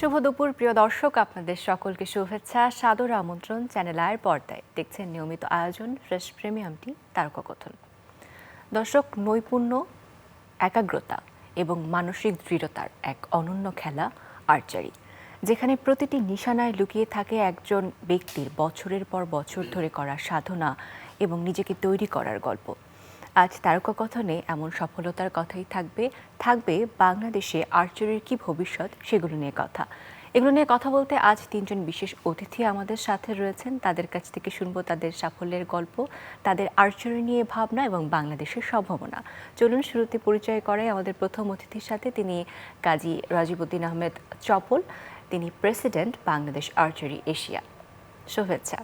শুভ দুপুর, প্রিয় দর্শক। আপনাদের সকলকে শুভেচ্ছা। সাদর আমন্ত্রণ চ্যানেল আয়ের পর্দায়। দেখছেন নিয়মিত আয়োজন, ফ্রেশ প্রিমিয়ামটি, তারককথন। দর্শক, নৈপুণ্য, একাগ্রতা এবং মানসিক দৃঢ়তার এক অনন্য খেলা, আর্চারি। যেখানে প্রতিটি নিশানায় লুকিয়ে থাকে একজন ব্যক্তির বছরের পর বছর ধরে করা সাধনা এবং নিজেকে তৈরি করার গল্প। আজ তারকাকথনে এমন সফলতার কথাই থাকবে থাকবে বাংলাদেশে আর্চারির কি ভবিষ্যৎ সেগুলো নিয়ে কথা। এগুলো নিয়ে কথা বলতে আজ তিনজন বিশেষ অতিথি আমাদের সাথে রয়েছেন। তাদের কাছ থেকে শুনব তাদের সাফল্যের গল্প, তাদের আর্চারি নিয়ে ভাবনা এবং বাংলাদেশের সম্ভাবনা। চলুন শুরুতে পরিচয় করাই আমাদের প্রথম অতিথির সাথে। তিনি কাজী রাজিবুদ্দিন আহমেদ চপল, তিনি প্রেসিডেন্ট বাংলাদেশ আর্চারি এশিয়া। শুভেচ্ছা।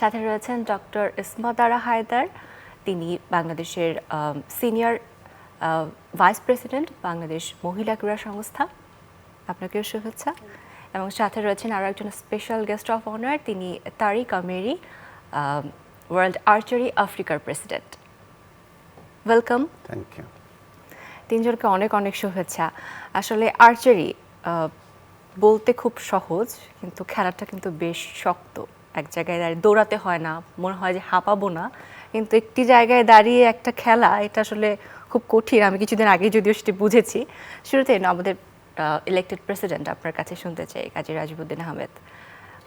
সাথে রয়েছেন ডক্টর ইসমাদারা হায়দার তিনি বাংলাদেশের সিনিয়র ভাইস প্রেসিডেন্ট বাংলাদেশ মহিলা ক্রীড়া সংস্থা। আপনাকেও শুভেচ্ছা। এবং সাথে রয়েছেন আরও একজন স্পেশাল গেস্ট অফ অনার তিনি তারিক আমেরি ওয়ার্ল্ড আর্চারি আফ্রিকার প্রেসিডেন্ট ওয়েলকাম থ্যাংক ইউ তিনজনকে অনেক অনেক শুভেচ্ছা। আসলে আর্চারি বলতে খুব সহজ কিন্তু খেলাটা কিন্তু বেশ শক্ত। এক জায়গায় দাঁড়িয়ে দৌড়াতে হয় না মনে হয় যে হাঁপাবো না। কিন্তু একটি জায়গায় দাঁড়িয়ে একটা খেলা এটা আসলে খুব কঠিন। আমি কিছুদিন আগে যদিও সেটি বুঝেছি। শুরুতে আমাদের ইলেক্টেড প্রেসিডেন্ট আপনার কাছে শুনতে চাই কাজী রাজিবুদ্দিন আহমেদ।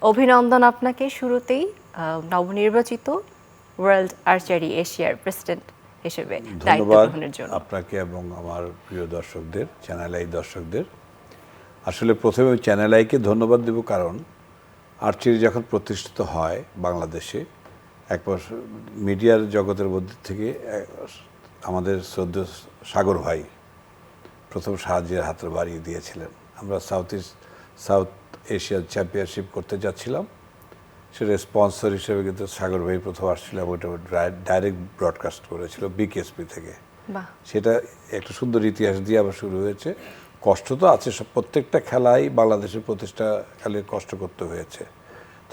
অভিনন্দন আপনাকে শুরুতেই নবনির্বাচিত ওয়ার্ল্ড আর্চারি এশিয়ার প্রেসিডেন্ট হিসেবে দায়িত্ব ধন্যবাদ গ্রহণের জন্য। আপনাকে এবং আমার প্রিয় দর্শকদের চ্যানেল আই দর্শকদের। আসলে প্রথমে চ্যানেল আইকে ধন্যবাদ দেব কারণ আর্চারি যখন প্রতিষ্ঠিত হয় বাংলাদেশে একবার মিডিয়ার জগতের মধ্যে থেকে আমাদের শ্রদ্ধ সাগর ভাই প্রথম সাহায্যের হাতের বাড়িয়ে দিয়েছিলেন। আমরা সাউথ ইস্ট সাউথ এশিয়ার চ্যাম্পিয়নশিপ করতে যাচ্ছিলাম। সেটা স্পন্সর হিসেবে কিন্তু সাগর ভাই প্রথম আসছিলাম ওটা ডাইরেক্ট ব্রডকাস্ট করেছিল বিকেএসপি থেকে। সেটা একটা সুন্দর ইতিহাস দিয়ে আবার শুরু হয়েছে। কষ্ট তো আছে সব প্রত্যেকটা খেলাই বাংলাদেশের প্রতিষ্ঠা খালি কষ্ট করতে হয়েছে।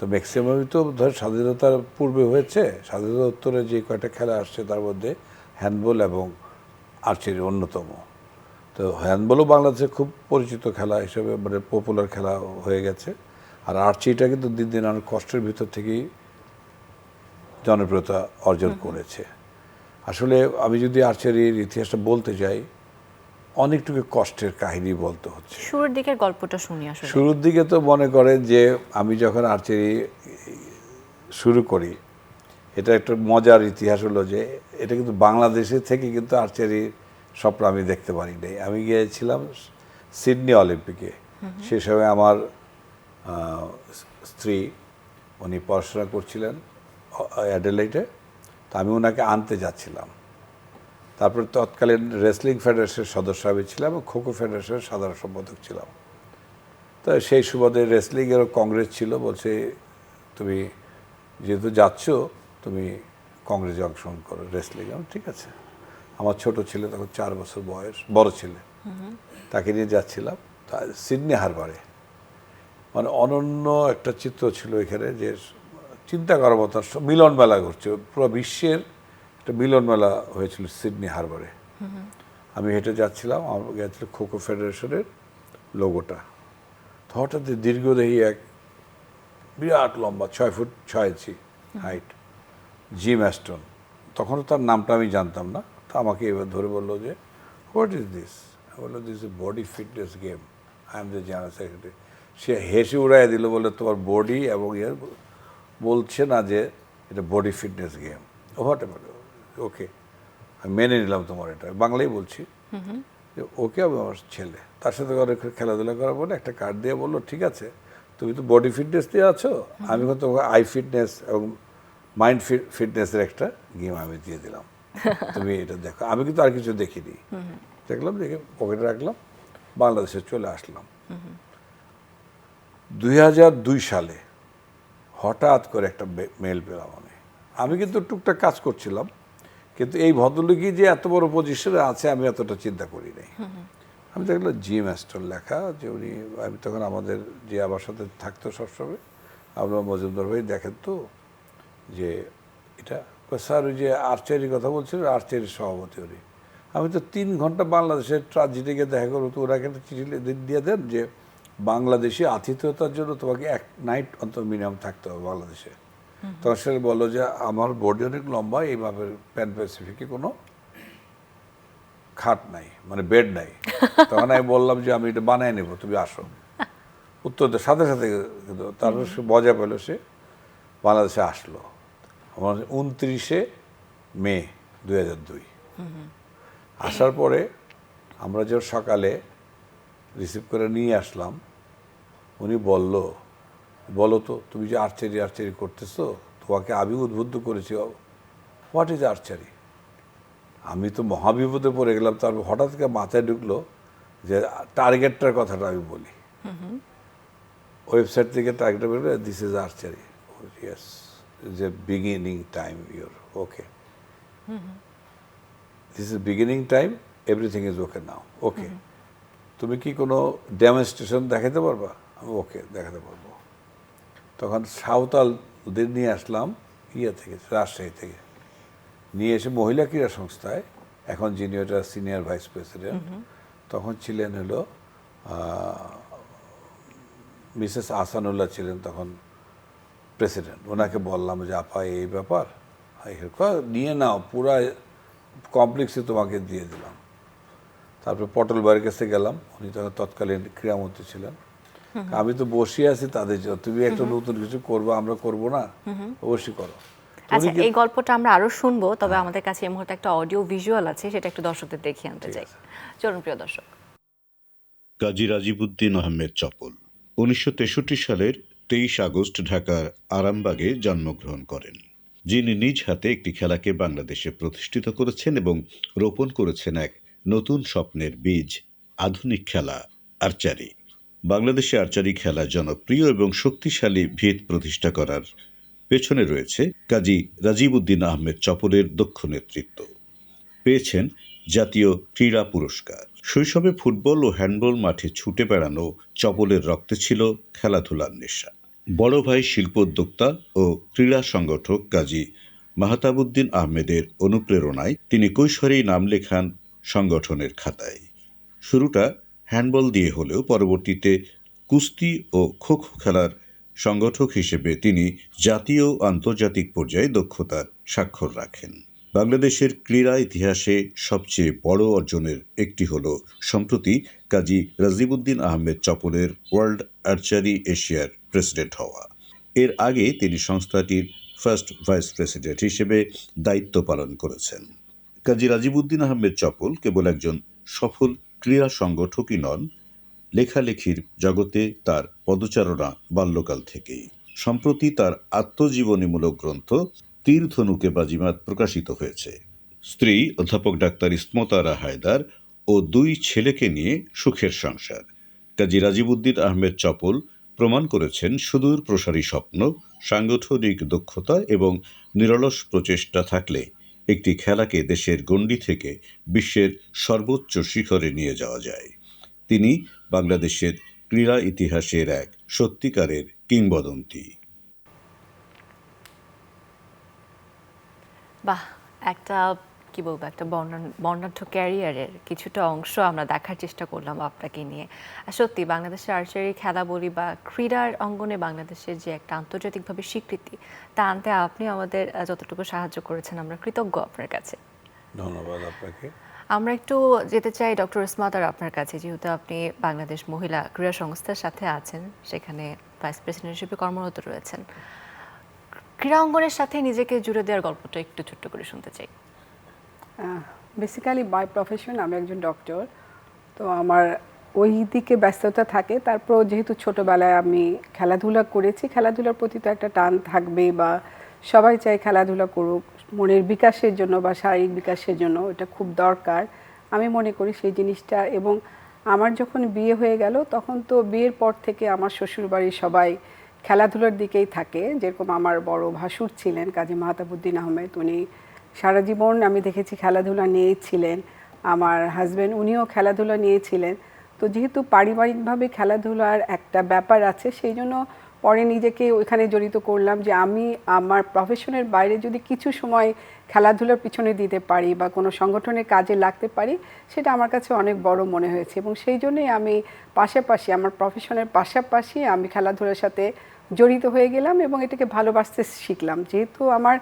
তো ম্যাক্সিমামই তো ধর স্বাধীনতার পূর্বে হয়েছে। স্বাধীনতা উত্তরে যে কয়টা খেলা আসছে তার মধ্যে হ্যান্ডবল এবং আর্চারি অন্যতম। তো হ্যান্ডবলও বাংলাদেশে খুব পরিচিত খেলা হিসেবে মানে পপুলার খেলা হয়ে গেছে। আর আর্চারিটা কিন্তু দিন দিন অনেক কষ্টের ভিতর থেকেই জনপ্রিয়তা অর্জন করেছে। আসলে আমি যদি আর্চারির ইতিহাসটা বলতে যাই অনেকটুকু কষ্টের কাহিনী বলতে হচ্ছে। শুরুর দিকের গল্পটা শুনি আসলে। শুরুর দিকে তো মনে করেন যে আমি যখন আর্চারি শুরু করি এটা একটা মজার ইতিহাস হলো যে এটা কিন্তু বাংলাদেশে থেকে কিন্তু আর্চারি স্বপ্ন আমি দেখতে পারি নাই আমি গিয়েছিলাম সিডনি অলিম্পিকে। সে সময় আমার স্ত্রী উনি পড়াশোনা করছিলেন অ্যাডেলাইটে তো আমি ওনাকে আনতে যাচ্ছিলাম। তারপরে তৎকালীন রেসলিং ফেডারেশনের সদস্য আমি ছিলাম এবং খোখো ফেডারেশনের সাধারণ সম্পাদক ছিলাম। তো সেই সুবাদে রেসলিংয়েরও কংগ্রেস ছিল, বলছে, তুমি যেহেতু যাচ্ছ, তুমি কংগ্রেসে অংশগ্রহণ করো রেসলিং ঠিক আছে। আমার ছোট ছেলে তখন চার বছর বয়স, বড় ছেলে। তাকে নিয়ে যাচ্ছিলাম তা সিডনি হারবারে। মানে অনন্য একটা চিত্র ছিল এখানে যে চিন্তা করার মতো মিলন মেলা ঘটছে। পুরো বিশ্বের একটা মিলন মেলা হয়েছিল সিডনি হারবারে। আমি হেঁটে যাচ্ছিলাম, আমার গেছিল খোখো ফেডারেশনের লোগোটা। তো হঠাৎ দীর্ঘদেহী এক বিরাট লম্বা, ছয় ফুট, ছয় ইঞ্চি হাইট, জিম অ্যাস্টন। তখনও তার নামটা আমি জানতাম না। তো আমাকে এবার ধরে বলল যে হোয়াট ইজ দিস বলল this is body fitness game I am the general secretary সে হেসে উড়াই দিল বলে তোমার বডি এবং ইয়ে বলছে না যে, এটা body fitness game whatever okay আমি মেনে নিলাম তোমার এটা বাংলাই বলছি। যে ওকে আমি আমার ছেলে তার সাথে অনেক খেলাধুলা করার পরে একটা কার্ড দিয়ে বলল ঠিক আছে তুমি তো বডি ফিটনেস দিয়ে আছো আমি কিন্তু তোমাকে আই ফিটনেস এবং মাইন্ড ফিটনেসের একটা গেম আমি দিয়ে দিলাম। তুমি এটা দেখো। আমি কিন্তু আর কিছু দেখিনি। দেখলাম দেখে পকেটে রাখলাম বাংলাদেশে চলে আসলাম। দুই হাজার দুই সালে হঠাৎ করে একটা মেল পেলাম আমি। আমি কিন্তু টুকটাক কাজ করছিলাম কিন্তু এই ভদ্রলোকই যে এত বড় পজিশনে আছে আমি এতটা চিন্তা করি নাই। আমি দেখলাম জি মাস্টার লেখা যে উনি আমি তখন আমাদের যে আমার সাথে থাকতো সবসময় আমরা মজুমদার ভাই দেখেন তো যে এটা স্যার ওই যে আর্চারির কথা বলছিলেন আর্চারির সভাপতি উনি। আমি তো তিন ঘণ্টা বাংলাদেশের ট্রানজিটে গিয়ে দেখা করব তো ওরা একটা চিঠি দিয়ে দেন যে বাংলাদেশে আতিথ্যতার জন্য তোমাকে এক নাইট অন্তত মিনিমাম থাকতে হবে বাংলাদেশে। তখন সে বলল যে আমার বডি অনেক লম্বা এইভাবে প্যান প্যাসিফিকে কোনো খাট নাই মানে বেড নাই। তখন আমি বললাম যে আমি এটা বানায় নেব তুমি আসো। উত্তর সাথে সাথে কিন্তু। তারপর সে মজা পেল সে বাংলাদেশে আসলো। আমার উনত্রিশে মে দুই হাজার দুই। আসার পরে আমরা যে সকালে রিসিভ করে নিয়ে আসলাম উনি বলল বলো তো তুমি যে আর্চারি আর্চারি করতেছো তোমাকে আমি উদ্বুদ্ধ করেছি হোয়াট ইজ আর্চারি আমি তো মহাবিপদে পড়ে গেলাম তারপর হঠাৎ করে মাথায় ঢুকলো যে টার্গেটটার কথাটা আমি বলি। ওয়েবসাইট থেকে টার্গেট বেরোবে দিস ইজ আর্চারি ইয়েস যে beginning time your okay this is beginning time everything is okay now okay তুমি কি কোনো ডেমনস্ট্রেশন দেখাতে পারবা? ওকে দেখাতে পারব। তখন সাঁওতাল ওদের নিয়ে আসলাম ইয়ে থেকে রাজশাহী থেকে। নিয়ে এসে মহিলা ক্রীড়া সংস্থায় এখন যিনি ওটা সিনিয়র ভাইস প্রেসিডেন্ট তখন ছিলেন হলো মিসেস আসানুল্লাহ ছিলেন তখন প্রেসিডেন্ট। ওনাকে বললাম যে আপা এই ব্যাপার নিয়ে নাও পুরা কমপ্লেক্সে তোমাকে দিয়ে দিলাম। তারপরে পটল বাড়ির কাছে গেলাম উনি তখন তৎকালীন ক্রীড়ামন্ত্রী ছিলেন। আমি তো বসে আছি তাদের জন্য। তুমি একটা নতুন কিছু করব আমরা করব না? অবশ্যই করো। আচ্ছা এই গল্পটা আমরা আরও শুনব তবে আমাদের কাছে এই মুহূর্তে একটা অডিও ভিজুয়াল আছে সেটা একটু দর্শকদের দেখিয়ে আনতে চাই। চলুন প্রিয় দর্শক। কাজী রাজিবুদ্দিন আহমেদ চপল। উনিশশো তেষট্টি সালের তেইশ আগস্ট ঢাকার আরামবাগে জন্মগ্রহণ করেন। যিনি নিজ হাতে একটি খেলাকে বাংলাদেশে প্রতিষ্ঠিত করেছেন এবং রোপণ করেছেন এক নতুন স্বপ্নের বীজ আধুনিক খেলা আর্চারি। বাংলাদেশে আর্চারি খেলা জনপ্রিয় এবং শক্তিশালী ভিত প্রতিষ্ঠা করার পেছনে রয়েছে কাজী রাজিবুদ্দিন আহমেদ চপলের দক্ষ নেতৃত্ব। পেয়েছেন জাতীয় ক্রীড়া পুরস্কার। শৈশবে ফুটবল ও হ্যান্ডবল মাঠে ছুটে বেড়ানো চপলের রক্তে ছিল খেলাধুলার নেশা। বড় ভাই শিল্পোদ্যোক্তা ও ক্রীড়া সংগঠক কাজী মাহতাবুদ্দিন আহমেদের অনুপ্রেরণায় তিনি কৈশোরেই নাম লেখান সংগঠনের খাতায়। শুরুটা হ্যান্ডবল দিয়ে হলেও পরবর্তীতে কুস্তি ও খো খো খেলার সংগঠক হিসেবে তিনি জাতীয় আন্তর্জাতিক পর্যায়ে দক্ষতার স্বাক্ষর রাখেন। বাংলাদেশের ক্রীড়া ইতিহাসে সবচেয়ে বড় অর্জনের একটি হল, সম্প্রতি কাজী রাজিবুদ্দিন আহমেদ চপলের ওয়ার্ল্ড আর্চারি এশিয়ার প্রেসিডেন্ট হওয়া। এর আগে তিনি সংস্থাটির ফার্স্ট ভাইস প্রেসিডেন্ট হিসেবে দায়িত্ব পালন করেছেন। কাজী রাজিবুদ্দিন আহমেদ চপল কেবল একজন সফল ক্রীড়া সংগঠকই নন, লেখালেখির জগতে তার পদচারণা বাল্যকাল থেকেই। সম্প্রতি তার আত্মজীবনীমূলক গ্রন্থ তীর্থনুকে বাজিমাত প্রকাশিত হয়েছে। স্ত্রী, অধ্যাপক ডাক্তার ইসমতারা হায়দার ও দুই ছেলেকে নিয়ে সুখের সংসার। কাজী রাজিবুদ্দিন আহমেদ চপল প্রমাণ করেছেন সুদূর প্রসারী স্বপ্ন, সাংগঠনিক দক্ষতা এবং নিরলস প্রচেষ্টা থাকলে একটি খেলাকে দেশের গণ্ডি থেকে বিশ্বের সর্বোচ্চ শিখরে নিয়ে যাওয়া যায়। তিনি বাংলাদেশের ক্রীড়া ইতিহাসের এক সত্যিকারের কিংবদন্তি। বাহ, একটা কি বলব একটা বর্ণাঢ্য ক্যারিয়ারের কিছুটা অংশ আমরা দেখার চেষ্টা করলাম আপনাকে নিয়ে। আর সত্যি বাংলাদেশের আর্চারি খেলা বলি বা ক্রীড়ার অঙ্গনে বাংলাদেশের যে একটা আন্তর্জাতিকভাবে স্বীকৃতি তা আনতে আপনি আমাদের যতটুকু সাহায্য করেছেন আমরা কৃতজ্ঞ আপনার কাছে। ধন্যবাদ আপনাকে। আমরা একটু যেতে চাই ডক্টর ইসমাতার আপনার কাছে যেহেতু আপনি বাংলাদেশ মহিলা ক্রীড়া সংস্থার সাথে আছেন সেখানে ভাইস প্রেসিডেন্ট হিসেবে কর্মরত রয়েছেন। ক্রীড়া অঙ্গনের সাথে নিজেকে জুড়ে দেওয়ার গল্পটা একটু ছোট্ট করে শুনতে চাই। বেসিক্যালি বাই প্রফেশন আমি একজন ডক্টর তো আমার ওই দিকে ব্যস্ততা থাকে। তারপর যেহেতু ছোটোবেলায় আমি খেলাধুলা করেছি, খেলাধুলার প্রতি তো একটা টান থাকবে বা সবাই চায় খেলাধুলা করুক। মনের বিকাশের জন্য বা শারীরিক বিকাশের জন্য এটা খুব দরকার। আমি মনে করি সেই জিনিসটা এবং আমার যখন বিয়ে হয়ে গেল, তখন তো বিয়ের পর থেকে আমার শ্বশুরবাড়ির সবাই খেলাধুলার দিকেই থাকে। যেরকম আমার বড় ভাসুর ছিলেন কাজী মাহতাবুদ্দিন আহমেদ, উনি সারা জীবন আমি দেখেছি খেলাধুলা নিয়েই ছিলেন আমার হাজব্যান্ড উনিও খেলাধুলা নিয়েছিলেন। তো যেহেতু পারিবারিকভাবে খেলাধুলার একটা ব্যাপার আছে, সেই জন্য পরে নিজেকে ওইখানে জড়িত করলাম যে আমি আমার প্রফেশনের বাইরে যদি কিছু সময় খেলাধুলার পিছনে দিতে পারি বা কোনো সংগঠনের কাজে লাগতে পারি, সেটা আমার কাছে অনেক বড় মনে হয়েছে। এবং সেই জন্যই আমি পাশাপাশি, আমার প্রফেশনের পাশাপাশি আমি খেলাধুলার সাথে জড়িত হয়ে গেলাম এবং এটাকে ভালোবাসতে শিখলাম। যেহেতু আমার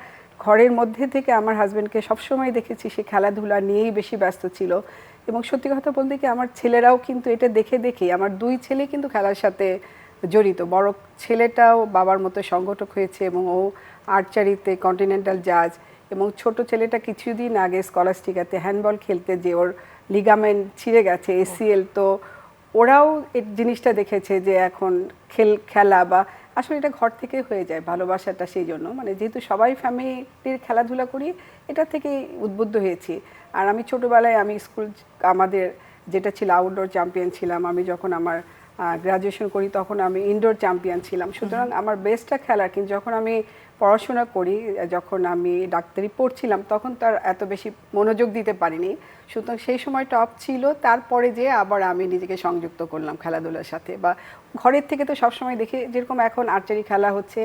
ঘরের মধ্যে থেকে আমার হাজব্যান্ডকে সবসময় দেখেছি, সে খেলাধুলা নিয়েই বেশি ব্যস্ত ছিল। এবং সত্যি কথা বলতে কি, আমার ছেলেরাও কিন্তু এটা দেখে দেখে, আমার দুই ছেলে কিন্তু খেলার সাথে জড়িত। বড় ছেলেটাও বাবার মতো সংগঠক হয়েছে এবং ও আর্চারিতে কন্টিনেন্টাল জাজ এবং ছোট ছেলেটা কিছুদিন আগে স্কলাস্টিকাতে হ্যান্ডবল খেলতে যে ওর লিগামেন্ট ছিঁড়ে গেছে এসিএল তো ওরাও এই জিনিসটা দেখেছে যে এখন খেল, খেলা বা আসলে এটা ঘর থেকে হয়ে যায় ভালোবাসাটা সেই জন্য। মানে যেহেতু সবাই ফ্যামিলির খেলাধুলা করি এটা থেকেই উদ্বুদ্ধ হয়েছি। আর আমি ছোটোবেলায় আমি স্কুল আমাদের যেটা ছিল আউটডোর চ্যাম্পিয়ন ছিলাম আমি যখন আমার গ্রাজুয়েশন করি তখন আমি ইনডোর চ্যাম্পিয়ন ছিলাম। সুতরাং আমার বেস্টটা খেলার কিন্তু যখন আমি পড়াশোনা করি যখন আমি ডাক্তারি পড়ছিলাম তখন তার এত বেশি মনোযোগ দিতে পারিনি। সুতরাং সেই সময় টপ ছিল তারপরে যে আবার আমি নিজেকে সংযুক্ত করলাম খেলাধুলার সাথে। বা ঘরের থেকে তো সবসময় দেখি যেরকম এখন আর্চারি খেলা হচ্ছে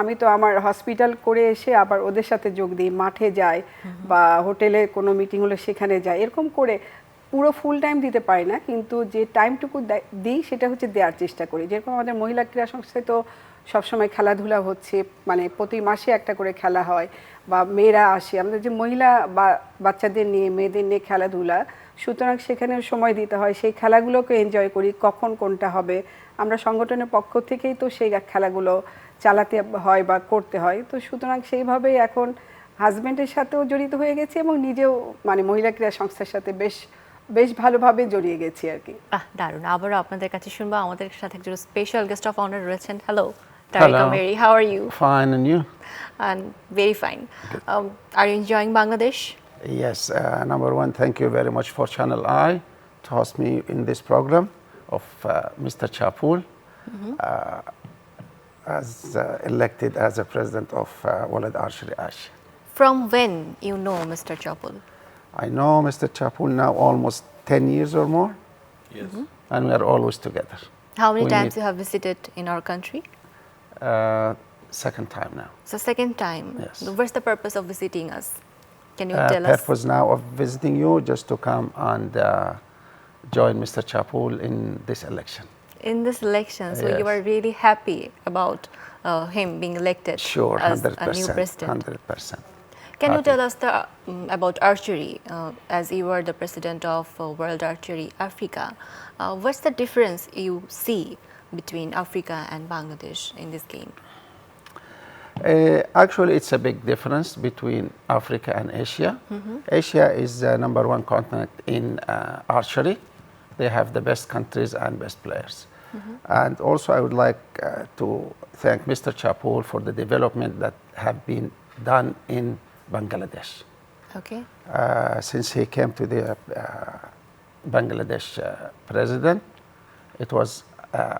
আমি তো আমার হসপিটাল করে এসে আবার ওদের সাথে যোগ দিই মাঠে যাই বা হোটেলে কোনো মিটিং হলে সেখানে যাই এরকম করে পুরো ফুল টাইম দিতে পারি না কিন্তু যে টাইমটুকু দিই সেটা হচ্ছে দেওয়ার চেষ্টা করি। যেরকম আমাদের মহিলা ক্রীড়া সংস্থায় তো সবসময় খেলাধুলা হচ্ছে মানে প্রতি মাসে একটা করে খেলা হয়, বা মেয়েরা আসে। আমাদের যে মহিলা বা বাচ্চাদের নিয়ে, মেয়েদের নিয়ে খেলাধুলা, সুতরাং সেখানে সময় দিতে হয়। সেই খেলাগুলোকে এনজয় করি, কখন কোনটা হবে। আমরা সংগঠনের পক্ষ থেকেই তো সেই খেলাগুলো চালাতে হয় বা করতে হয়। তো সুতরাং সেইভাবেই এখন হাজব্যান্ডের সাথেও জড়িত হয়ে গেছি এবং নিজেও মানে মহিলা ক্রীড়া সংস্থার সাথে বেশ বেশ ভালোভাবে জড়িয়ে গেছি আর কি। আহ দারুণ। আবারও আপনাদের কাছে শুনব। আমাদের সাথে একজন স্পেশাল গেস্ট অফ অনার রয়েছেন। Hello Hello. How are you? Fine, and you? And very fine. Um, are you enjoying Bangladesh? Yes, uh, number one, thank you very much for Channel I to host me in this program of uh, Mr. Chapul mm -hmm. uh, as uh, elected as the president of uh, Walad Ash. From when you know Mr. Chapul? I know Mr. Chapul now almost 10 years or more. Yes. Mm -hmm. And we are always together. How many we times you have visited in our country? Uh, second time now. So second time. Yes. What's the purpose of visiting us? Can you Uh, tell us? purpose now of visiting you just to come and uh, join Mr. Chapul in this election. In this election, so you are really happy about uh, him being elected Sure, as a new president. hundred percent. Can you tell us the, um, about archery uh, as you are the president of uh, World Archery Africa? Uh, what's the difference you see between Africa and Bangladesh in this game? Uh, actually, it's a big difference between Africa and Asia. Asia is the number one continent in uh, archery. They have the best countries and best players. And also, I would like uh, to thank Mr. Chapul for the development that have been done in Bangladesh. Okay. Uh, since he came to the uh, Bangladesh uh, president, it was uh,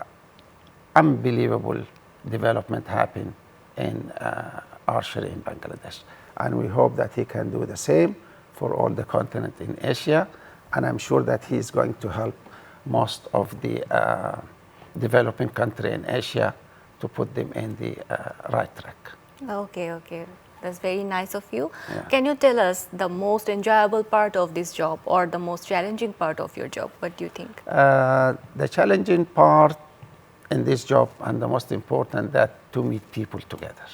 unbelievable development happened in uh, archery in Bangladesh. And we hope that he can do the same for all the continent in Asia. And I'm sure that he is going to help most of the uh, developing country in Asia to put them in the uh, right track. Okay, okay. That's very nice of you. Yeah. Can you tell us the most enjoyable part of this job or the most challenging part of your job? What do you think? Uh, the challenging part in this job and the most important that to meet people together.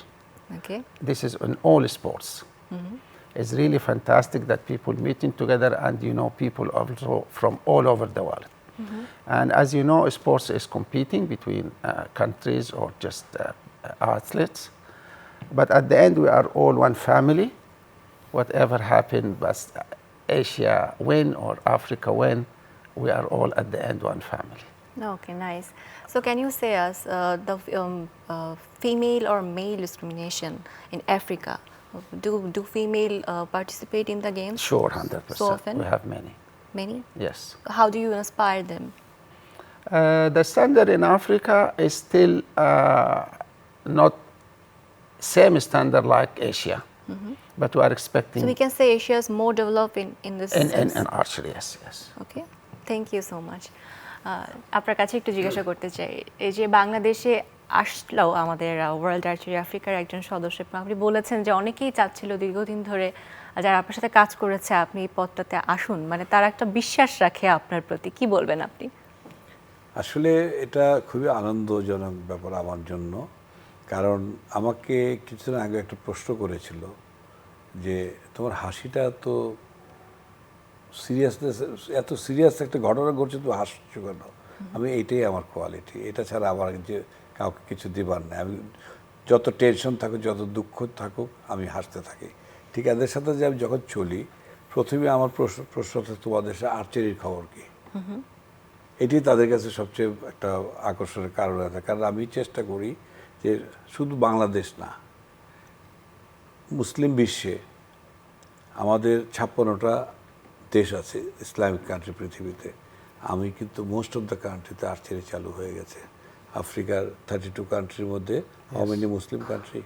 Okay. This is in all sports. Mm -hmm. It's really fantastic that people meeting together and you know people also from all over the world. Mm -hmm. And as you know, sports is competing between uh, countries or just uh, athletes. But at the end, we are all one family. Whatever happened, but Asia win or Africa win, we are all at the end one family. Okay, nice. So can you say us uh, the um, uh, female or male discrimination in Africa? Do do female uh, participate in the games? Sure, hundred percent. So often we have many. Many. Yes. How do you inspire them? Uh, the standard in Africa is still uh, not same standard like Asia, mm -hmm. but we are expecting. So we can say Asia is more developed in in this. In, in, in archery, yes, yes. Okay, thank you so much. আপনার কাছে একটু জিজ্ঞাসা করতে চাই। এই যে বাংলাদেশে আসলো আমাদের ওয়ার্ল্ড আর্চারি আফ্রিকার একজন সদস্য আপনি বলেছেন যে অনেকেই চাচ্ছিল দীর্ঘদিন ধরে যারা আপনার সাথে কাজ করেছে, আপনি এই পদটাতে আসুন। মানে তারা একটা বিশ্বাস রাখে আপনার প্রতি। কি বলবেন আপনি? আসলে এটা খুবই আনন্দজনক ব্যাপার আমার জন্য। কারণ আমাকে কিছুদিন আগে একটা প্রশ্ন করেছিল যে, তোমার হাসিটা তো সিরিয়াসনেস এত সিরিয়াস একটা ঘটনা ঘটছে তো হাসছো কেন আমি এইটাই আমার কোয়ালিটি এটা ছাড়া আমার যে কাউকে কিছু দিবার নেই। আমি যত টেনশন থাকুক যত দুঃখ থাকুক আমি হাসতে থাকি। ঠিক এদের সাথে যে আমি যখন চলি প্রথমে আমার প্রশ্ন প্রশ্ন হতো তোমাদের সাথে আর্চারির খবর কি? এটি তাদের কাছে সবচেয়ে একটা আকর্ষণের কারণ আছে কারণ আমি চেষ্টা করি যে শুধু বাংলাদেশ না মুসলিম বিশ্বে আমাদের ছাপ্পান্নটা দেশ আছে ইসলামিক কান্ট্রি পৃথিবীতে। আমি কিন্তু মোস্ট অফ দ্য কান্ট্রিতে আর্চারি চালু হয়ে গেছে। আফ্রিকার থার্টি টু কান্ট্রির মধ্যে how many Muslim country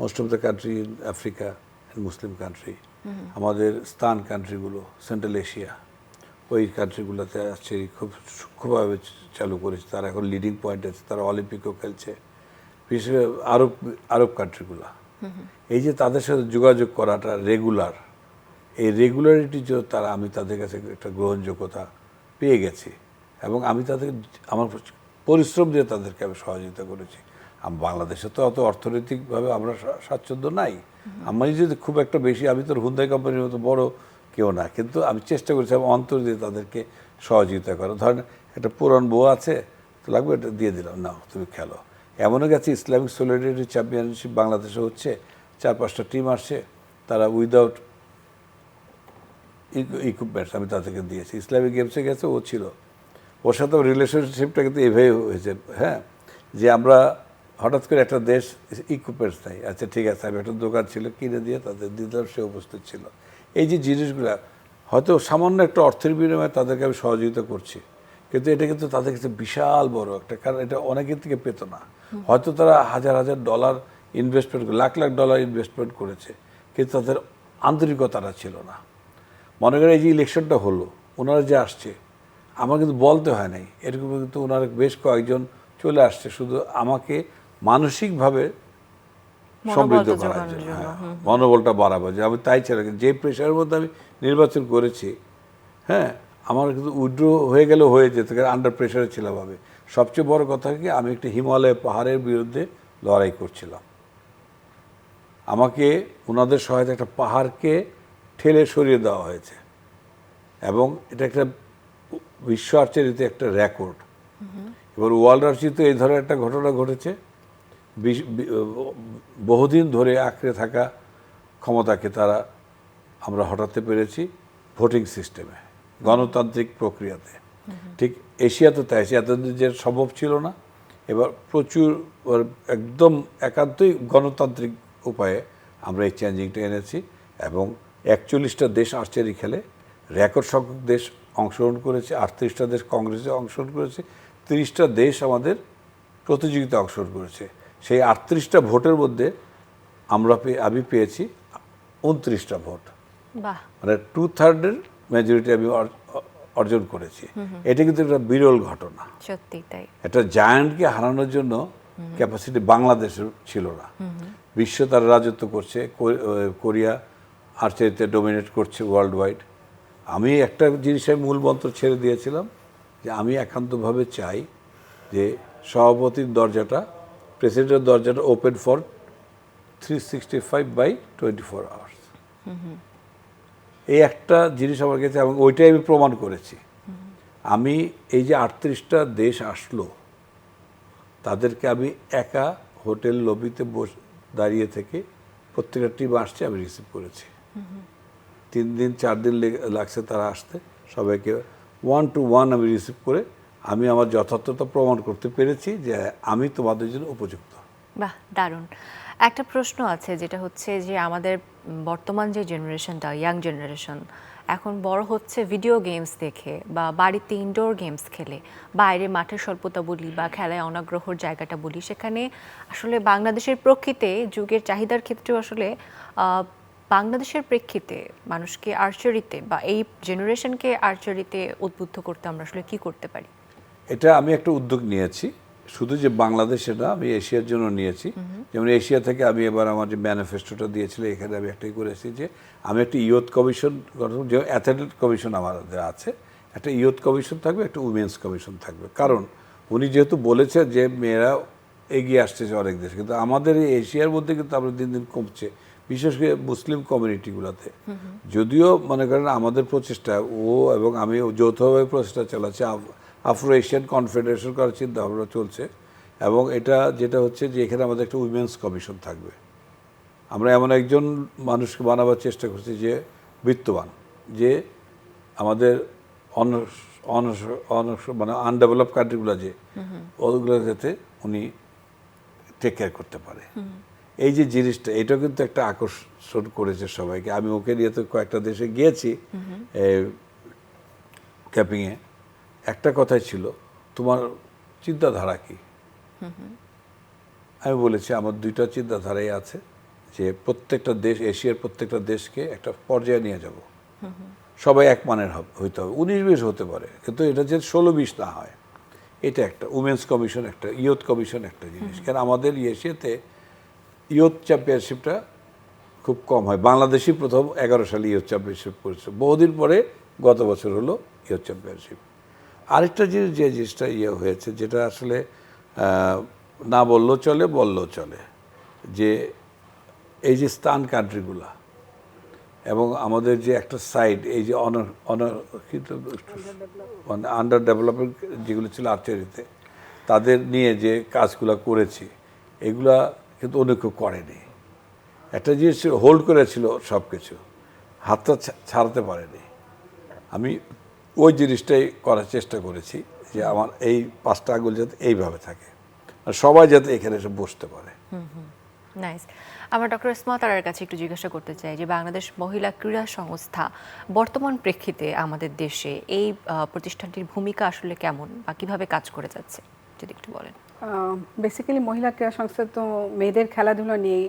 most of the country in Africa Muslim country আমাদের স্থান কান্ট্রিগুলো সেন্ট্রাল এশিয়া ওই কান্ট্রিগুলোতে আর্চারি খুব সূক্ষ্মভাবে চালু করেছে। তারা এখন লিডিং পয়েন্ট আছে তারা অলিম্পিকও খেলছে। বিশেষ আরব আরব কান্ট্রিগুলো এই যে তাদের সাথে যোগাযোগ করাটা রেগুলার এই রেগুলারিটির জন্য তারা আমি তাদের কাছে একটা গ্রহণযোগ্যতা পেয়ে গেছি এবং আমি তাদের আমার পরিশ্রম দিয়ে তাদেরকে আমি সহযোগিতা করেছি। আম বাংলাদেশে তো অত অর্থনৈতিকভাবে আমরা স্বাচ্ছন্দ্য নাই। আমি যদি খুব একটা বেশি আমি তো হুন্দাই কোম্পানির মতো বড় কেউ না কিন্তু আমি চেষ্টা করেছি আমি অন্তর দিয়ে তাদেরকে সহযোগিতা করা ধরেন একটা পুরান বউ আছে তো লাগবে এটা দিয়ে দিলাম না তুমি খেলো। এমনও গেছে ইসলামিক সলিডারিটি চ্যাম্পিয়নশিপ বাংলাদেশে হচ্ছে চার পাঁচটা টিম আসছে তারা উইদাউট ইকুইপমেন্টস আমি তাদেরকে দিয়েছি। ইসলামিক গেমসে গেছে ও ছিল। ওর সাথে রিলেশনশিপটা কিন্তু এভাবে হয়েছে হ্যাঁ? যে আমরা হঠাৎ করে একটা দেশ ইকুইপমেন্টস নাই আচ্ছা ঠিক আছে আমি একটা দোকান ছিল কিনে দিয়ে তাদের দিলাম সে উপস্থিত ছিল। এই যে জিনিসগুলো হয়তো সামান্য একটা অর্থের বিনিময়ে তাদেরকে আমি সহযোগিতা করছি। কিন্তু এটা কিন্তু তাদের কাছে বিশাল বড় একটা কারণ এটা অনেকের থেকে পেত না। হয়তো তারা হাজার হাজার dollar investment lakh lakh dollar investment করেছে কিন্তু তাদের আন্তরিকতাটা ছিল না। মনে করেন এই যে ইলেকশনটা হলো ওনারা যে আসছে আমার কিন্তু বলতে হয় নাই। এরকম কিন্তু ওনারা বেশ কয়েকজন চলে আসছে শুধু আমাকে মানসিকভাবে সমৃদ্ধ করার জন্য হ্যাঁ, মনোবলটা বাড়াবো যে আমি তাই ছিল যে প্রেশারের মধ্যে আমি নির্বাচন করেছি হ্যাঁ আমার কিন্তু উইড্রো হয়ে গেলেও হয়ে যেত কারণ আন্ডার প্রেশারে ছিলাম আমি। সবচেয়ে বড় কথা কি আমি একটা হিমালয় পাহাড়ের বিরুদ্ধে লড়াই করছিলাম। আমাকে ওনাদের সহায়তা একটা পাহাড়কে ঠেলে সরিয়ে দেওয়া হয়েছে। এবং এটা একটা বিশ্ব আর্চারিতে একটা রেকর্ড। এবার ওয়ার্ল্ড আর্চারিতে এই ধরনের একটা ঘটনা ঘটেছে। বহুদিন ধরে আঁকড়ে থাকা ক্ষমতাকে তারা আমরা হটাতে পেরেছি ভোটিং সিস্টেমে, গণতান্ত্রিক প্রক্রিয়াতে। ঠিক এশিয়াতে তাই এতদিন যে সম্ভব ছিল না। এবার প্রচুর একদম একান্তই গণতান্ত্রিক উপায়ে আমরা এই চেঞ্জিংটা এনেছি এবং একচল্লিশটা দেশ আর্চারি খেলে রেকর্ড সংখ্যক দেশ অংশগ্রহণ করেছে আটত্রিশটা দেশ কংগ্রেসে অংশগ্রহণ করেছে তিরিশটা দেশ আমাদের প্রতিযোগিতা অংশগ্রহণ করেছে। সেই আটত্রিশটা ভোটের মধ্যে আমরা পেয়ে আমি পেয়েছি উনত্রিশটা ভোট। মানে টু থার্ডের মেজরিটি আমি অর্জন করেছি। এটা কিন্তু একটা বিরল ঘটনা। সত্যি তাই। একটা জায়ান্টকে হারানোর জন্য ক্যাপাসিটি বাংলাদেশের ছিল না। বিশ্ব তার রাজত্ব করছে কোরিয়া আর্চারিতে ডোমিনেট করছে ওয়ার্ল্ড ওয়াইড আমি একটা জিনিসের মূল মন্ত্র ছেড়ে দিয়েছিলাম যে আমি একান্তভাবে চাই যে সভাপতির দরজাটা প্রেসিডেন্টের দরজাটা open for three sixty five by twenty four hours এই একটা জিনিস আমার কাছে, এবং ওইটাই আমি প্রমাণ করেছি। আমি এই যে আটত্রিশটা দেশ আসলো, তাদেরকে আমি একা হোটেল লবিতে বস, দাঁড়িয়ে থেকে প্রত্যেকটা টিম আসছে, আমি রিসিভ করেছি। তিন দিন, চার দিন লাগছে তারা আসতে। সবাইকে ওয়ান টু ওয়ান আমি রিসিভ করে আমি আমার যথার্থতা প্রমাণ করতে পেরেছি যে আমি তোমাদের জন্য উপযুক্ত। বাহ, দারুণ। একটা প্রশ্ন আছে যেটা হচ্ছে যে আমাদের বর্তমান যে জেনারেশনটা ইয়াং জেনারেশন এখন বড় হচ্ছে ভিডিও গেমস দেখে বা বাড়িতে ইনডোর গেমস খেলে, বাইরে মাঠের স্বল্পতা বলি বা খেলায় অনাগ্রহর জায়গাটা বলি, সেখানে আসলে বাংলাদেশের প্রকৃতে যুগের চাহিদার ক্ষেত্রেও আসলে বাংলাদেশের প্রেক্ষিতে মানুষকে আর্চারিতে বা এই জেনারেশনকে আর্চারিতে উদ্বুদ্ধ করতে আমরা আসলে কি করতে পারি? এটা আমি একটা উদ্যোগ নিয়েছি। শুধু যে বাংলাদেশে না আমি এশিয়ার জন্য নিয়েছি। যেমন এশিয়া থেকে আমি এবার আমার যে ম্যানিফেস্টোটা দিয়েছিল এখানে আমি একটাই করেছি যে আমি একটা ইয়ুথ কমিশন গঠন যে অ্যাথলেট কমিশন আমাদের আছে। একটা ইয়ুথ কমিশন থাকবে একটা উমেন্স কমিশন থাকবে। কারণ উনি যেহেতু বলেছেন যে মেয়েরা এগিয়ে আসতেছে অনেক দেশে। কিন্তু আমাদের এই এশিয়ার মধ্যে কিন্তু আমরা দিন দিন কমছে। বিশেষ করে মুসলিম কমিউনিটিগুলোতে যদিও মনে করেন আমাদের প্রচেষ্টা ও এবং আমি যৌথভাবে প্রচেষ্টা চালাচ্ছি আফ্রো এশিয়ান কনফেডারেশন করার চিন্তা ভাবনা চলছে এবং এটা যেটা হচ্ছে যে এখানে আমাদের একটা উইমেন্স কমিশন থাকবে। আমরা এমন একজন মানুষকে বানাবার চেষ্টা করছি যে বিত্তবান যে আমাদের মানে আনডেভেলপ কান্ট্রিগুলো যে ওগুলো যাতে উনি টেক কেয়ার করতে পারে। এই যে জিনিসটা এটাও কিন্তু একটা আকর্ষণ করেছে সবাইকে। আমি ওকে নিয়ে তো কয়েকটা দেশে গিয়েছি ক্যাপিংয়ে। একটা কথাই ছিল তোমার চিন্তাধারা কি? আমি বলেছি আমার দুইটা চিন্তাধারাই আছে যে প্রত্যেকটা দেশ এশিয়ার প্রত্যেকটা দেশকে একটা পর্যায়ে নিয়ে যাব। সবাই এক মানের হব- হইতে হবে। উনিশ বিশ হতে পারে কিন্তু এটা যে ষোলো বিশ না হয় এটা একটা উমেন্স কমিশন একটা ইয়ুথ কমিশন একটা জিনিস। কেন আমাদের এশিয়াতে ইয়ুথ চ্যাম্পিয়নশিপটা খুব কম হয়। বাংলাদেশই প্রথম এগারো সালে ইয়ুথ চ্যাম্পিয়নশিপ করেছে। বহুদিন পরে গত বছর হলো ইয়ুথ চ্যাম্পিয়নশিপ। আরেকটা জিনিস যে জিনিসটা ইয়ে হয়েছে, যেটা আসলে না বললেও চলে বললেও চলে, যে এই যে স্থান কান্ট্রিগুলা এবং আমাদের যে একটা সাইড, এই যে অনার অনার মানে আন্ডার ডেভেলপমেন্ট যেগুলো ছিল আর্চারিতে, তাদের নিয়ে যে কাজগুলো করেছি, এগুলা কিন্তু অন্য কেউ করেনি। একটা জিনিস হোল্ড করেছিল সব কিছু হাতটা ছাড়াতে পারেনি। আমি ওই জিনিসটাই করার চেষ্টা করেছি যে আমার এই পাঁচটা আঙুল যাতে এইভাবে থাকে। সবাই যাতে এখানে এসে বসতে পারে। আমরা ডক্টর ইসমা তারার কাছে একটু জিজ্ঞাসা করতে চাই যে বাংলাদেশ মহিলা ক্রীড়া সংস্থা বর্তমান প্রেক্ষিতে আমাদের দেশে এই প্রতিষ্ঠানটির ভূমিকা আসলে কেমন বা কীভাবে কাজ করে যাচ্ছে? যদি একটু বলেন। বেসিক্যালি মহিলা ক্রীড়া সংস্থা তো মেয়েদের খেলাধুলা নিয়ে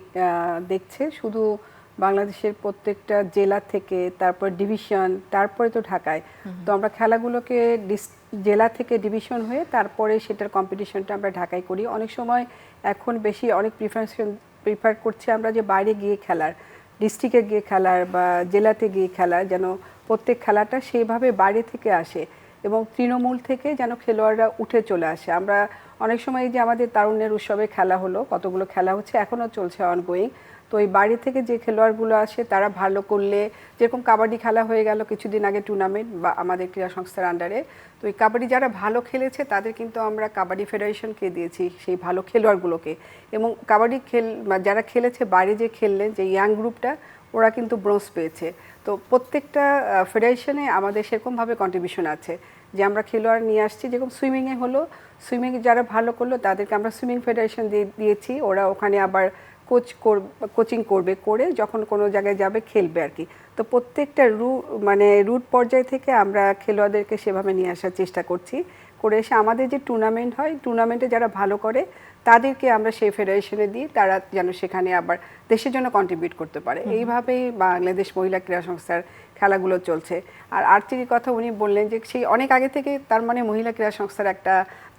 দেখছে। শুধু বাংলাদেশের প্রত্যেকটা জেলা থেকে তারপর ডিভিশন তারপরে তো ঢাকায়। তো আমরা খেলাগুলোকে ডিস- জেলা থেকে ডিভিশন হয়ে তারপরে সেটার কম্পিটিশনটা আমরা ঢাকায় করি। অনেক সময় এখন বেশি অনেক প্রিফারেশন প্রিফার করছি আমরা যে বাইরে গিয়ে খেলার ডিস্ট্রিক্টে গিয়ে খেলার বা জেলাতে গিয়ে খেলার যেন প্রত্যেক খেলাটা সেইভাবে বাইরে থেকে আসে। এবং তৃণমূল থেকে যেন খেলোয়াড়রা উঠে চলে আসে। আমরা অনেক সময় যে আমাদের তারুণ্যের উৎসবে খেলা হলো, কতগুলো খেলা হচ্ছে, এখনও চলছে অনগোয়িং তো এই বাইরে থেকে যে খেলোয়াড়গুলো আসে, তারা ভালো করলে, যেরকম কাবাডি খেলা হয়ে গেল কিছুদিন আগে টুর্নামেন্ট বা আমাদের ক্রীড়া সংস্থার আন্ডারে তো এই কাবাডি যারা ভালো খেলেছে, তাদের কিন্তু আমরা কাবাডি ফেডারেশনকে দিয়েছি সেই ভালো খেলোয়াড়গুলোকে। এবং কাবাডি খেল, যারা খেলেছে, বাইরে যে খেললেন যে ইয়াং গ্রুপটা ওরা কিন্তু ব্রোঞ্জ পেয়েছে। তো প্রত্যেকটা ফেডারেশনে আমাদের সেরকমভাবে কন্ট্রিবিউশন আছে। যে আমরা খেলোয়াড় নিয়ে আসছি, যেরকম সুইমিংয়ে হলো সুইমিং যারা ভালো করল, তাদেরকে আমরা সুইমিং ফেডারেশন দিয়ে দিয়েছি। ওরা ওখানে আবার কোচ কর কোচিং করবে, করে যখন কোনো জায়গায় যাবে, খেলবে আর কি। তো প্রত্যেকটা রু মানে রুট পর্যায় থেকে আমরা খেলোয়াড়দেরকে সেভাবে নিয়ে আসার চেষ্টা করছি। করে এসে আমাদের যে টুর্নামেন্ট হয় টুর্নামেন্টে যারা ভালো করে তাদেরকে আমরা সেই ফেডারেশনে দিই তারা যেন সেখানে আবার দেশের জন্য কন্ট্রিবিউট করতে পারে। এইভাবেই বাংলাদেশ মহিলা ক্রীড়া সংস্থার খেলাগুলো চলছে। আর আর্চারির কথা উনি বললেন যে সেই অনেক আগে থেকে তার মানে মহিলা ক্রীড়া সংস্থার একটা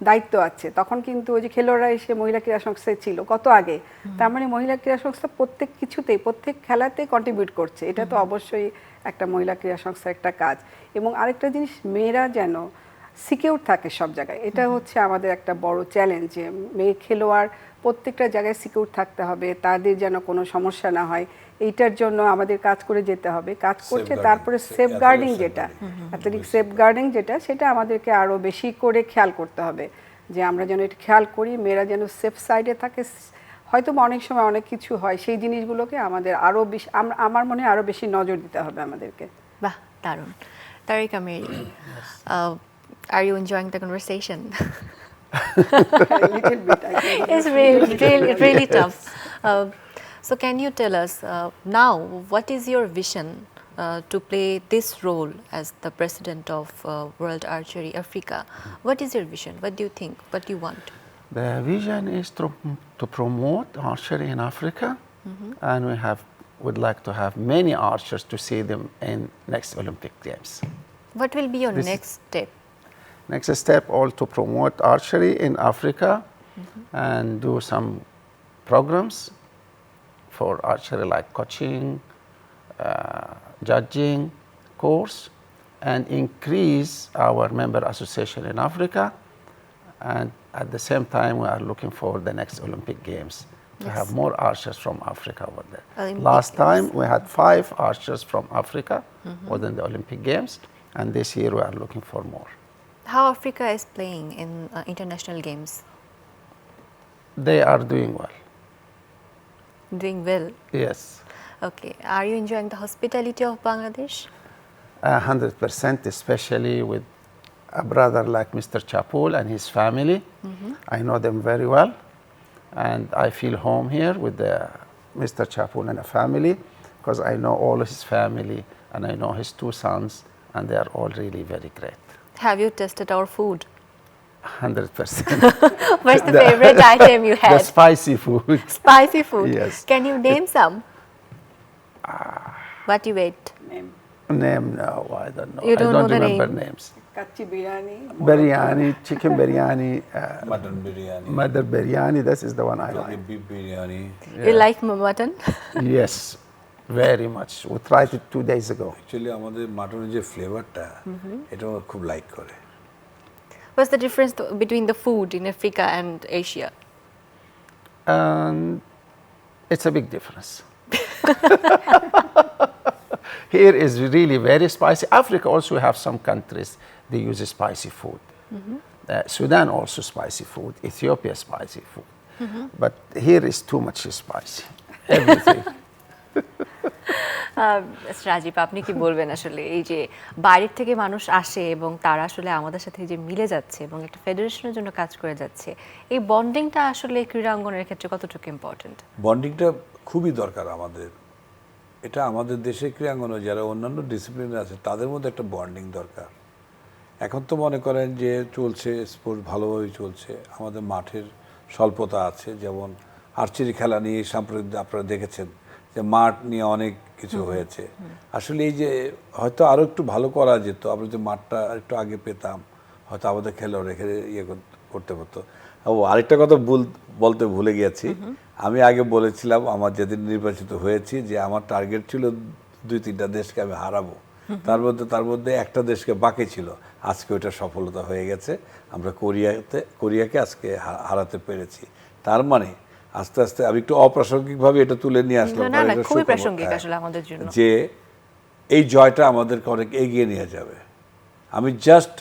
দায়িত্ব আছে। তখন কিন্তু ওই যে খেলোয়াড়রা এসে মহিলা ক্রীড়া সংস্থায় ছিল কত আগে? তার মানে মহিলা ক্রীড়া সংস্থা প্রত্যেক কিছুতেই প্রত্যেক খেলাতে কন্ট্রিবিউট করছে। এটা তো অবশ্যই একটা মহিলা ক্রীড়া সংস্থার একটা কাজ। এবং আরেকটা জিনিস মেয়েরা যেন সিকিউর থাকে সব জায়গায়। এটা হচ্ছে আমাদের একটা বড় চ্যালেঞ্জ যে মেয়ে খেলোয়াড় প্রত্যেকটা জায়গায় সিকিউর থাকতে হবে তাদের যেন কোনো সমস্যা না হয়। এইটার জন্য আমাদের কাজ করে যেতে হবে। কাজ করছে তারপরে সেফ গার্ডিং যেটা। অ্যাথলেটিক সেফ গার্ডিং যেটা সেটা আমাদেরকে আরও বেশি করে খেয়াল করতে হবে। যে আমরা যেন এটা খেয়াল করি মেয়েরা যেন সেফ সাইডে থাকে। হয়তো বা অনেক সময় অনেক কিছু হয় সেই জিনিসগুলোকে আমাদের আরও বেশি আমার মনে হয় আরও বেশি নজর দিতে হবে আমাদেরকে। বাহ দারুণ। তারিকা মেরি Are you enjoying the conversation? a little bit. it's really, really, really tough. Uh, so, can you tell us uh, now what is your vision uh, to play this role as the president of uh, World Archery Africa? What is your vision? What do you think? What do you want? The vision is to, to promote archery in Africa, mm -hmm. and we have would like to have many archers to see them in next Olympic Games. What will be your this next step? Next step, all to promote archery in Africa and do some programs for archery like coaching, uh, judging course, and increase our member association in Africa. And at the same time, we are looking for the next Olympic Games to have more archers from Africa over there. Olympic Last time Games. we had five archers from Africa within the Olympic Games, and this year we are looking for more. How Africa is playing in uh, international games? They are doing well. Doing well. Yes, Okay. Are you enjoying the hospitality of Bangladesh? a hundred percent, especially with a brother like Mr. Chapul and his family. I know them very well, and I feel home here with the Mr. Chapul and the family because I know all his family and I know his two sons, and they are all really very great. Have you tested our food? 100%. What's the, the favorite item you had? The spicy food. Spicy food? Yes. Can you name some? Uh, what you ate? Name. Name, no, I don't know. You don't I don't know remember name. names. Kachi biryani. Biryani, chicken biryani. Uh, mutton biryani. Mutton biryani, this is the one I like. Beef biryani. Yeah. You like mutton? yes, very much. We tried it two days ago. Actually আমাদের মাটনের যে ফ্লেভারটা এটা আমার খুব like করে What's the difference th- between the food in Africa and Asia? And it's a big difference. Here is really very spicy. Africa also have some countries they use spicy food. Uh, Sudan also spicy food. Ethiopia spicy food. But here is too much spicy. Everything. Rajib, আপনি কি বলবেন আসলে এই যে বাইরের থেকে মানুষ আসে এবং তারা আসলে আমাদের সাথে যে মিলে যাচ্ছে এবং একটা ফেডারেশনের জন্য কাজ করে যাচ্ছে, এই বন্ডিংটা আসলে ক্রীড়াঙ্গনের ক্ষেত্রে কতটুকু ইম্পর্টেন্ট বন্ডিংটা খুবই দরকার আমাদের। এটা আমাদের দেশে ক্রীড়াঙ্গনে যারা অন্যান্য ডিসিপ্লিনে আছে, তাদের মধ্যে একটা বন্ডিং দরকার। এখন তো মনে করেন যে চলছে স্পোর্টস ভালোভাবেই চলছে। আমাদের মাঠের স্বল্পতা আছে, যেমন আর্চারি খেলা নিয়ে সাম্প্রতিক আপনারা দেখেছেন। যে মাঠ নিয়ে অনেক কিছু হয়েছে। আসলে এই যে হয়তো আরও একটু ভালো করা যেত আমরা যদি মাঠটা একটু আগে পেতাম হয়তো আমাদের খেলোয়াড় রেখে ইয়ে করতে হতো ও আরেকটা কথা ভুল বলতে ভুলে গেছি। আমি আগে বলেছিলাম আমার যেদিন নির্বাচিত হয়েছি যে আমার টার্গেট ছিল দুই তিনটা দেশকে আমি হারাবো। তার মধ্যে তার মধ্যে একটা দেশকে বাকি ছিল। আজকে ওইটা সফলতা হয়ে গেছে। আমরা কোরিয়াতে কোরিয়াকে আজকে হারাতে পেরেছি। তার মানে আস্তে আস্তে আমি একটু অপ্রাসঙ্গিকভাবে এটা তুলে নিয়ে আসলাম না না খুবই প্রাসঙ্গিক হ্যাঁ। আসলে আমাদের জন্য। যে এই জয়টা আমাদেরকে অনেক এগিয়ে নিয়ে যাবে। আমি জাস্ট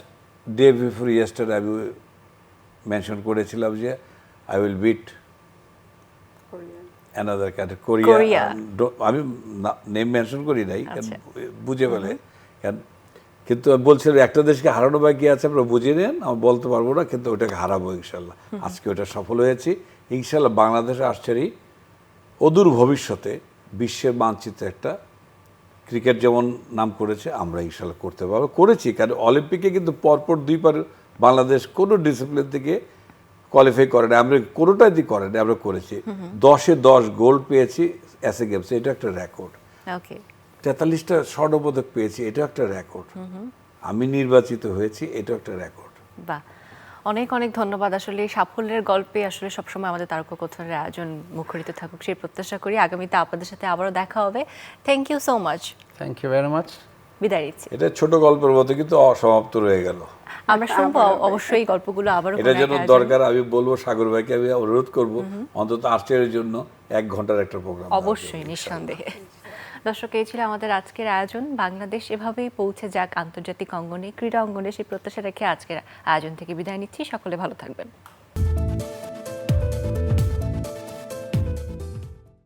ডে বিফোর ইয়েস্টার আমি মেনশন করেছিলাম যে I will beat another country Korea. আমি নেম মেনশন করি নাই আচ্ছা। বুঝে ফেলে। কিন্তু আমি বলছিলাম একটা দেশকে হারানো বাকি আছে আমরা বুঝে নেন আমি বলতে পারব না কিন্তু ওটাকে হারাবো ইনশাল্লাহ। আজকে ওটা সফল হয়েছি ইনশাল্লাহ বাংলাদেশ আর্চারি অদূর ভবিষ্যতে বিশ্বের মানচিত্রে একটা ক্রিকেট যেমন নাম করেছে আমরা ইনশাল্লাহ করতে পারব। করেছি কারণ অলিম্পিকে কিন্তু পরপর দুইবার বাংলাদেশ কোনো ডিসিপ্লিন থেকে কোয়ালিফাই করে না আমরা কোনোটাই দিয়ে করে না আমরা করেছি। দশে দশ গোল পেয়েছি অ্যাসে গেমসে এটা একটা রেকর্ড তেতাল্লিশটা স্বর্ণপদক পেয়েছি এটা একটা রেকর্ড আমি নির্বাচিত হয়েছি এটা একটা রেকর্ড বাহ। অনেক অনেক ধন্যবাদ। আসলে সাফল্যের গল্পে আসলে সবসময় আমাদের তারককথনের আয়োজন মুখরিত থাকুক সেই প্রত্যাশা করি। আগামীতে আপনাদের সাথে আবারও দেখা হবে। Thank you so much Thank you very much. বিদায় নিচ্ছি। এটা ছোট গল্পের মতো কিন্তু অসমাপ্ত রয়ে গেল। আমরা শুনব অবশ্যই এই গল্পগুলো আবারও এটা দরকার আমি বলব সাগর ভাইকে আমি অনুরোধ করব অন্তত আর্চারের জন্য এক ঘণ্টার একটা প্রোগ্রাম অবশ্যই নিঃসন্দেহে। দর্শক, এই ছিল আমাদের আজকের আয়োজন। বাংলাদেশ এভাবেই পৌঁছে যাক আন্তর্জাতিক অঙ্গনে, ক্রীড়া অঙ্গনে সেই প্রত্যাশা রেখে আজকের আয়োজন থেকে বিদায় নিচ্ছি। সকলে ভালো থাকবেন।